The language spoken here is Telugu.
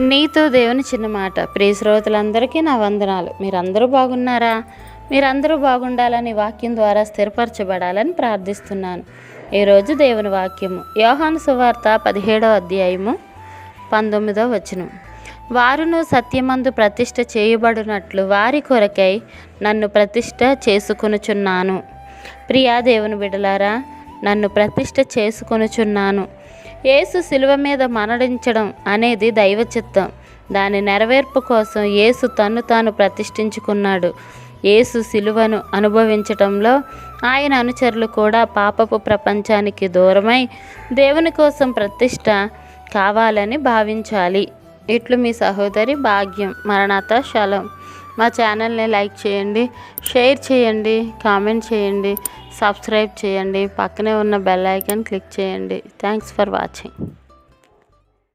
నీతో దేవుని చిన్న మాట. ప్రియ శ్రోతలందరికీ నా వందనాలు. మీరందరూ బాగున్నారా? మీరందరూ బాగుండాలని వాక్యం ద్వారా స్థిరపరచబడాలని ప్రార్థిస్తున్నాను. ఈరోజు దేవుని వాక్యము. యోహాను సువార్త పదిహేడవ అధ్యాయము పంతొమ్మిదవ వచనం. వారును సత్యమందు ప్రతిష్ట చేయబడినట్లు వారి కొరకై నన్ను ప్రతిష్ట చేసుకొనుచున్నాను. ప్రియా దేవుని బిడలారా నన్ను ప్రతిష్ట చేసుకొనుచున్నాను. యేసు శిలువ మీద మరణించడం అనేది దైవ చిత్తం దాని నెరవేర్పు కోసం యేసు తన్ను తాను ప్రతిష్ఠించుకున్నాడు. యేసు శిలువను అనుభవించటంలో ఆయన అనుచరులు కూడా పాపపు ప్రపంచానికి దూరమై దేవుని కోసం ప్రతిష్ట కావాలని భావించాలి. ఇట్లు మీ సహోదరి భాగ్యం. మరణాత శలం మా ఛానల్ని లైక్ చేయండి షేర్ చేయండి కామెంట్ చేయండి సబ్స్క్రైబ్ చేయండి పక్కనే ఉన్న బెల్ ఐకాన్ క్లిక్ చేయండి. Thanks for watching